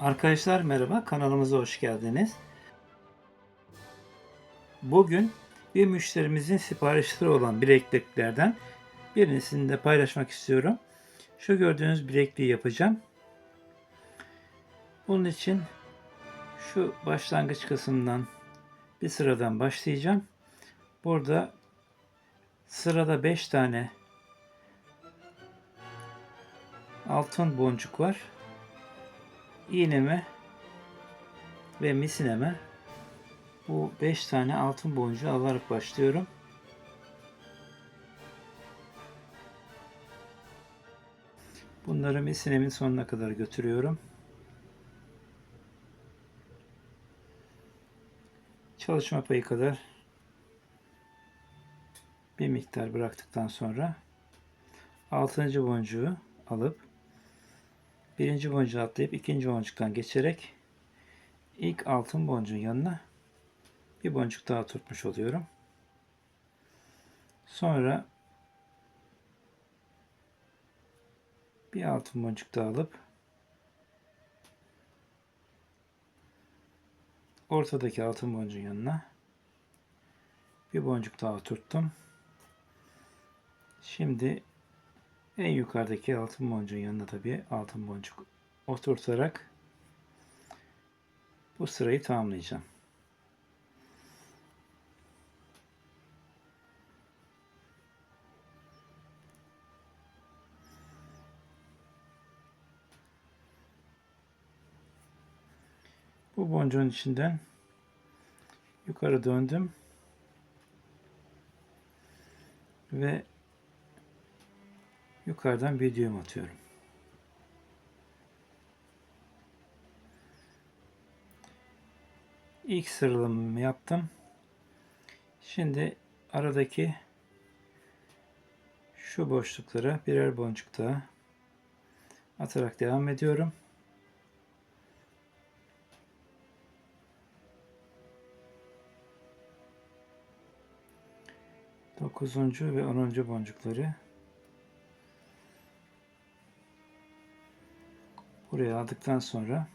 Arkadaşlar merhaba, kanalımıza hoş geldiniz. Bugün bir müşterimizin siparişleri olan bilekliklerden birini sizinle paylaşmak istiyorum. Şu gördüğünüz bilekliği yapacağım. Bunun için şu başlangıç kısmından bir sıradan başlayacağım. Burada sırada 5 tane altın boncuk var iğneme ve misineme bu 5 tane altın boncuğu alarak başlıyorum. Bunları misinemin sonuna kadar götürüyorum. Çalışma payı kadar bir miktar bıraktıktan sonra 6. boncuğu alıp birinci boncuğu atlayıp ikinci boncuktan geçerek ilk altın boncuğun yanına bir boncuk daha tutmuş oluyorum. Sonra bir altın boncuk daha alıp ortadaki altın boncuğun yanına bir boncuk daha tuttum. Şimdi en yukarıdaki altın boncuğun yanına da bir altın boncuk oturtarak bu sırayı tamamlayacağım. Bu boncuğun içinden yukarı döndüm ve yukarıdan bir düğüm atıyorum. İlk sıralamamı yaptım. Şimdi aradaki şu boşluklara birer boncuk daha atarak devam ediyorum. Dokuzuncu ve onuncu boncukları buraya aldıktan sonra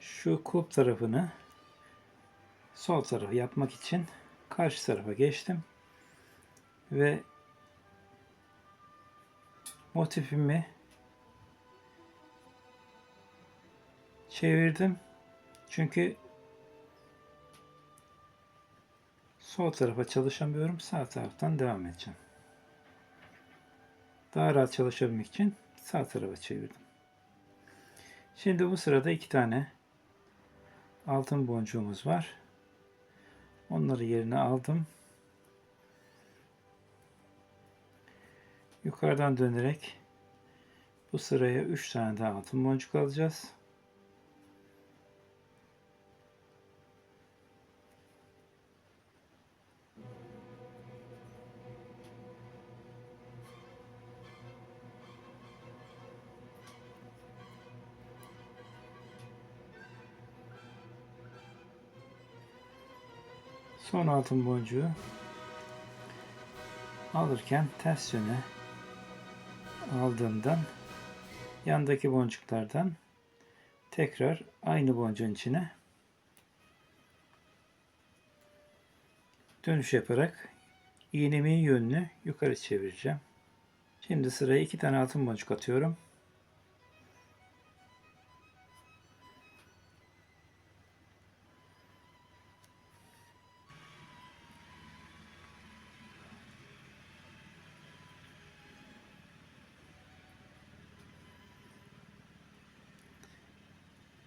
şu kulp tarafını sol tarafı yapmak için karşı tarafa geçtim ve motifimi çevirdim. Çünkü sol tarafa çalışamıyorum. Sağ taraftan devam edeceğim. Daha rahat çalışabilmek için sağ tarafa çevirdim. Şimdi bu sırada iki tane altın boncuğumuz var. Onları yerine aldım. Yukarıdan dönerek bu sıraya 3 tane daha altın boncuk alacağız. Son altın boncuğu alırken ters yöne aldığımdan yandaki boncuklardan tekrar aynı boncuğun içine dönüş yaparak iğnemin yönünü yukarı çevireceğim. Şimdi sıraya iki tane altın boncuk atıyorum.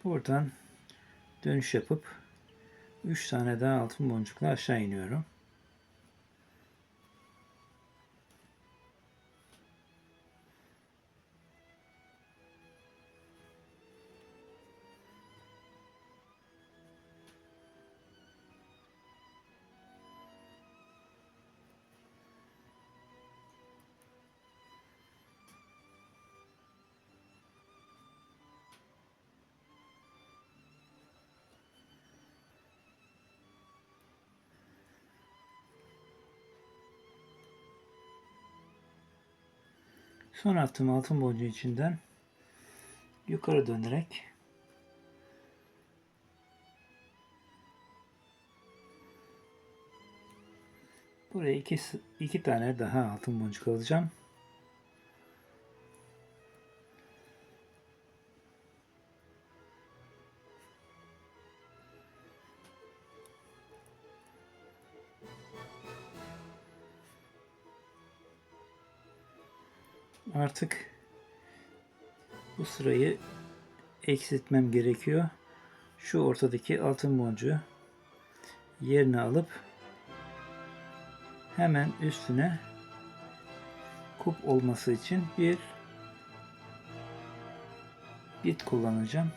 Buradan dönüş yapıp 3 tane daha altın boncukla aşağı iniyorum. Son attığım altın boncuğu içinden yukarı dönerek buraya iki, iki tane daha altın boncuk alacağım. Artık bu sırayı eksiltmem gerekiyor. Şu ortadaki altın boncuğu yerine alıp hemen üstüne kup olması için bir bit kullanacağım.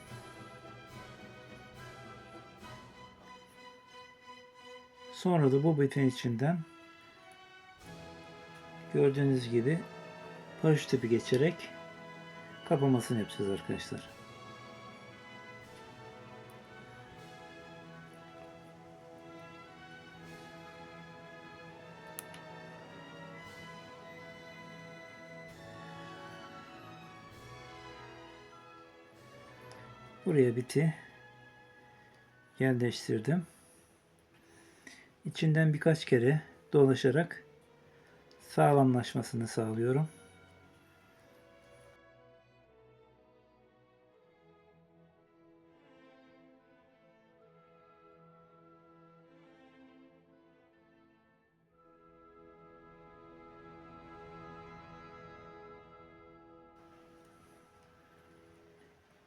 Sonra da bu bitin içinden gördüğünüz gibi paraşüt tipi geçerek kapamasını yapacağız arkadaşlar. Buraya biti yerleştirdim. İçinden birkaç kere dolaşarak sağlamlaşmasını sağlıyorum.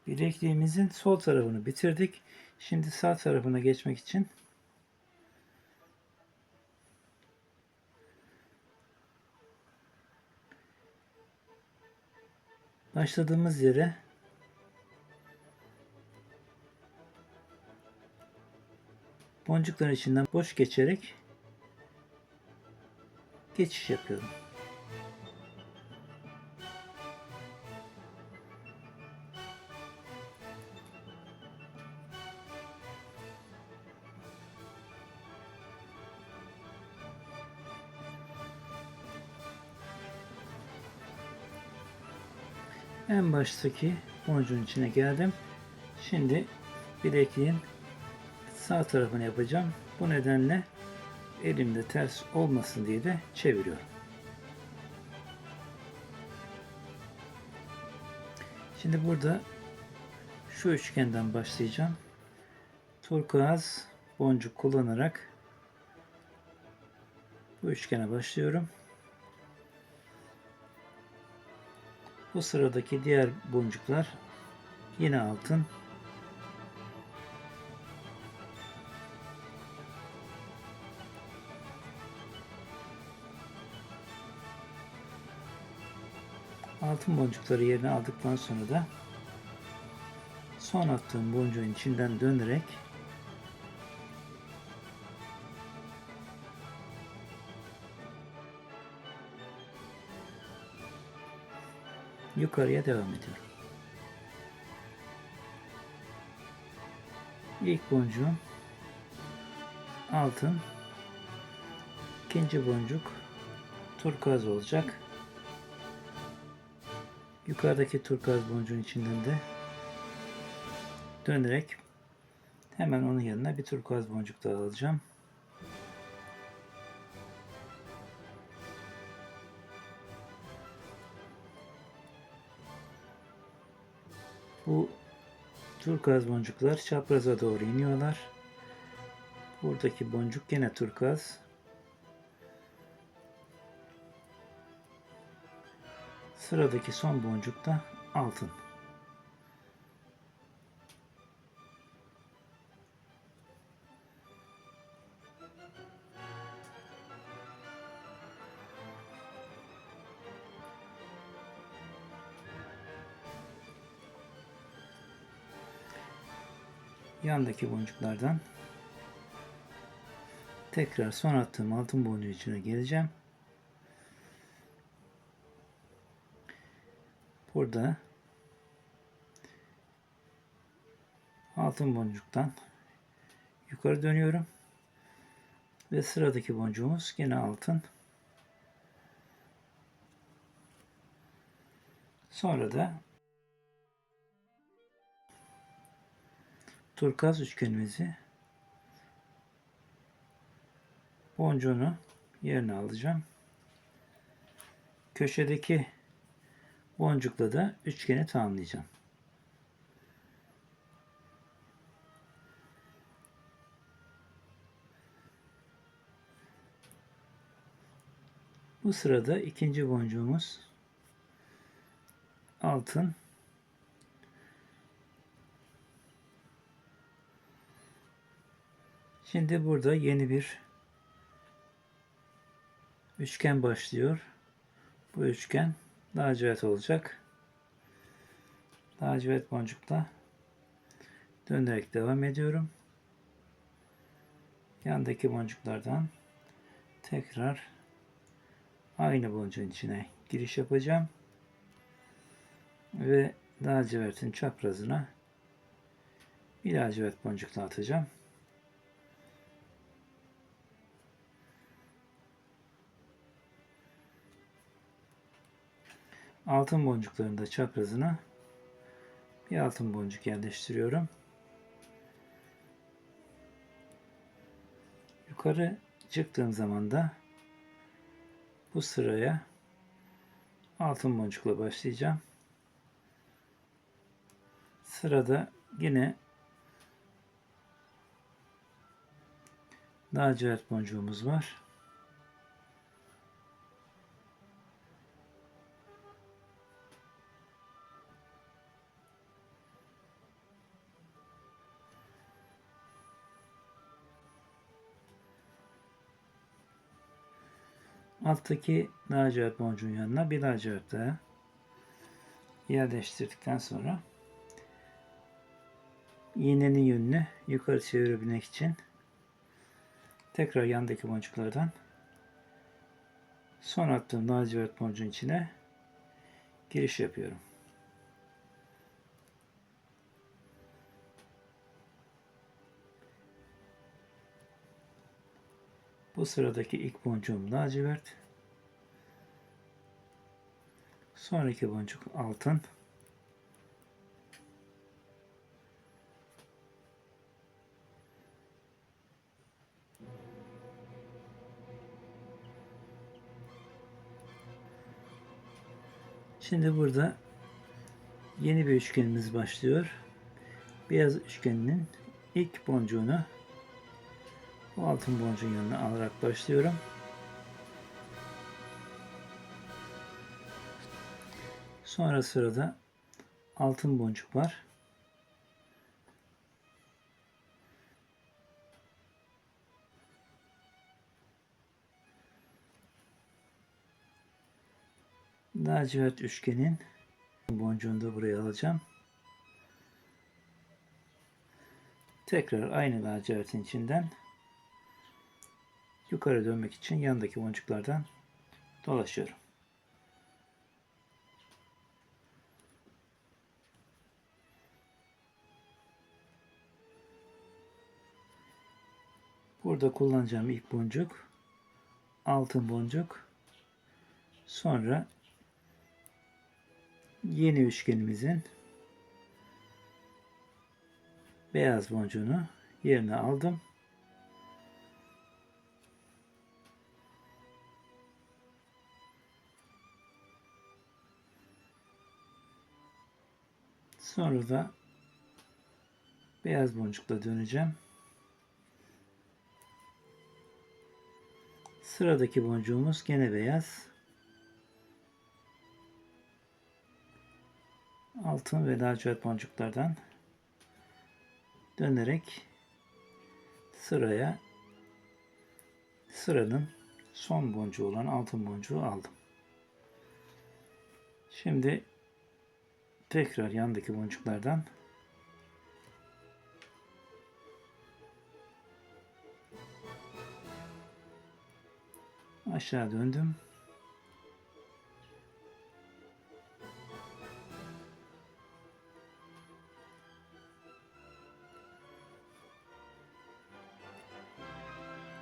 Bilekliğimizin sol tarafını bitirdik. Şimdi sağ tarafına geçmek için başladığımız yere boncukların içinden boş geçerek geçiş yapıyorum. En baştaki boncuğun içine geldim. Şimdi bilekliğin sağ tarafını yapacağım. Bu nedenle elimde ters olmasın diye de çeviriyorum. Şimdi burada şu üçgenden başlayacağım. Turkuaz boncuk kullanarak bu üçgene başlıyorum. Bu sıradaki diğer boncuklar yine altın. Altın boncukları yerine aldıktan sonra da son attığım boncuğun içinden dönerek yukarıya devam ediyorum. İlk boncuğum altın, ikinci boncuk turkuaz olacak. Yukarıdaki turkuaz boncuğun içinden de dönerek hemen onun yanına bir turkuaz boncuk daha alacağım. Turkuaz boncuklar çapraza doğru iniyorlar. Buradaki boncuk yine turkuaz. Sıradaki son boncuk da altın. Yandaki boncuklardan tekrar son attığım altın boncuğu içine geleceğim. Burada altın boncuktan yukarı dönüyorum. Ve sıradaki boncuğumuz yine altın. Sonra da turkuaz üçgenimizi boncuğunu yerine alacağım. Köşedeki boncukla da üçgeni tamamlayacağım. Bu sırada ikinci boncuğumuz altın Şimdi burada yeni bir üçgen başlıyor. Bu üçgen lacivert olacak. Lacivert boncukla dönerek devam ediyorum. Yandaki boncuklardan tekrar aynı boncuğun içine giriş yapacağım. Ve lacivertin çaprazına bir lacivert boncukla atacağım. Altın boncuklarını da çaprazına bir altın boncuk yerleştiriyorum. Yukarı çıktığım zaman da bu sıraya altın boncukla başlayacağım. Sırada yine lacivert boncuğumuz var. Alttaki lacivert boncuğun yanına bir lacivert daha yerleştirdikten sonra iğnenin yönünü yukarı çevirebilmek için tekrar yandaki boncuklardan son attığım lacivert boncuğun içine giriş yapıyorum. Bu sıradaki ilk boncuğum lacivert. Sonraki boncuk altın. Şimdi burada yeni bir üçgenimiz başlıyor. Beyaz üçgeninin ilk boncuğunu altın boncuğun yanına alarak başlıyorum. Sonra sırada altın boncuk var. Lacivert üçgenin boncuğunu da buraya alacağım. Tekrar aynı lacivertin içinden yukarı dönmek için yandaki boncuklardan dolaşıyorum. Burada kullanacağım ilk boncuk altın boncuk. Sonra yeni üçgenimizin beyaz boncuğunu yerine aldım. Sonra da beyaz boncukla döneceğim. Sıradaki boncuğumuz gene beyaz. Altın ve lacivert boncuklardan dönerek sıraya sıranın son boncuğu olan altın boncuğu aldım. Şimdi tekrar yandaki boncuklardan aşağı döndüm.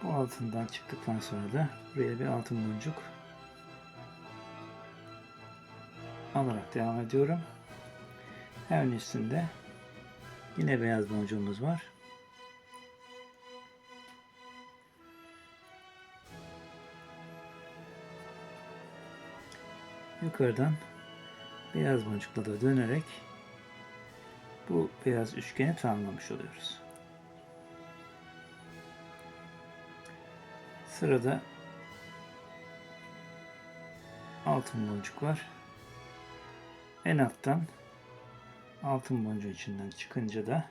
Bu altından çıktıktan sonra da buraya bir altın boncuk alarak devam ediyorum. Hemen üstünde yine beyaz boncuğumuz var. Yukarıdan beyaz boncukla da dönerek bu beyaz üçgeni tamamlamış oluyoruz. Sırada altın boncuk var. En alttan altın boncuğun içinden çıkınca da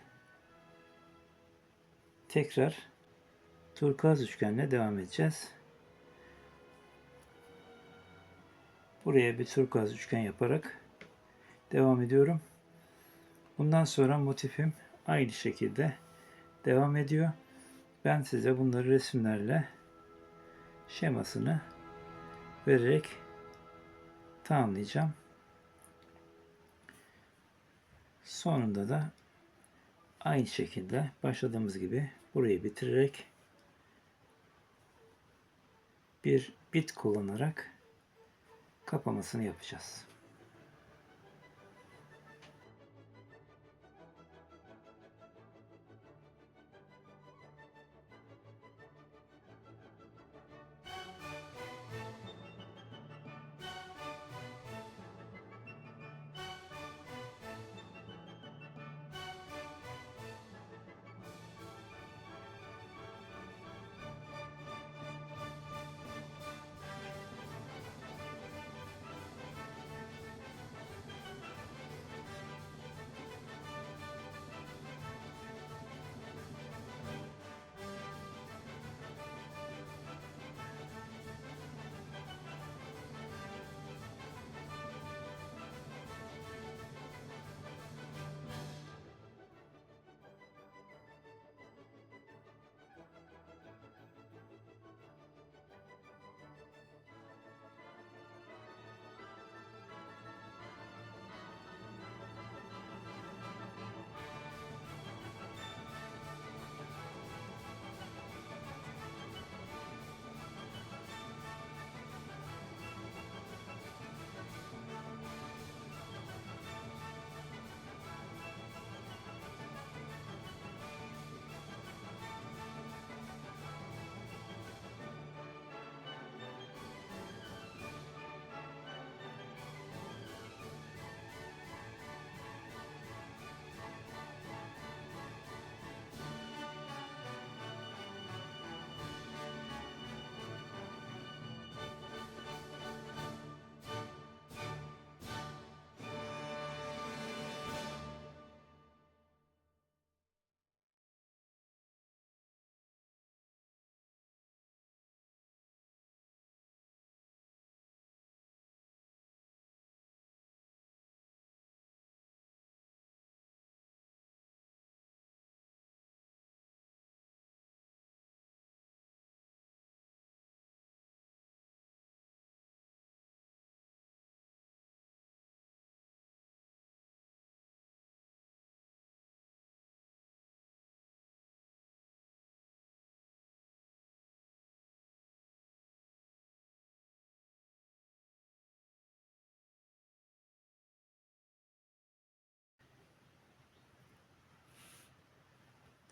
tekrar turkuaz üçgenle devam edeceğiz. Buraya bir turkuaz üçgen yaparak devam ediyorum. Bundan sonra motifim aynı şekilde devam ediyor. Ben size bunları resimlerle şemasını vererek tamamlayacağım. Sonunda da aynı şekilde başladığımız gibi burayı bitirerek bir bit kullanarak kapamasını yapacağız.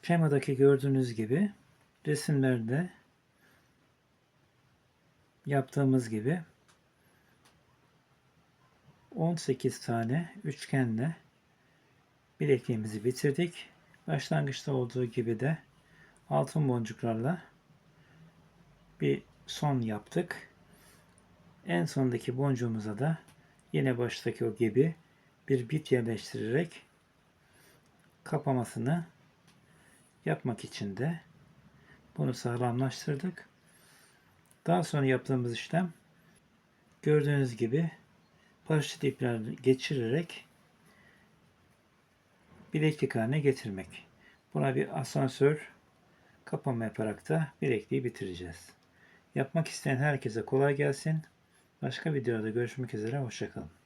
Şemadaki gördüğünüz gibi resimlerde yaptığımız gibi 18 tane üçgenle bilekliğimizi bitirdik. Başlangıçta olduğu gibi de altın boncuklarla bir son yaptık. En sondaki boncuğumuza da yine baştaki o gibi bir bit yerleştirerek kapamasını yapmak için de bunu sağlamlaştırdık. Daha sonra yaptığımız işlem gördüğünüz gibi paraşüt ipler geçirerek bileklik haline getirmek. Buna bir asansör kapama yaparak da bilekliği bitireceğiz. Yapmak isteyen herkese kolay gelsin. Başka videoda görüşmek üzere. Hoşçakalın.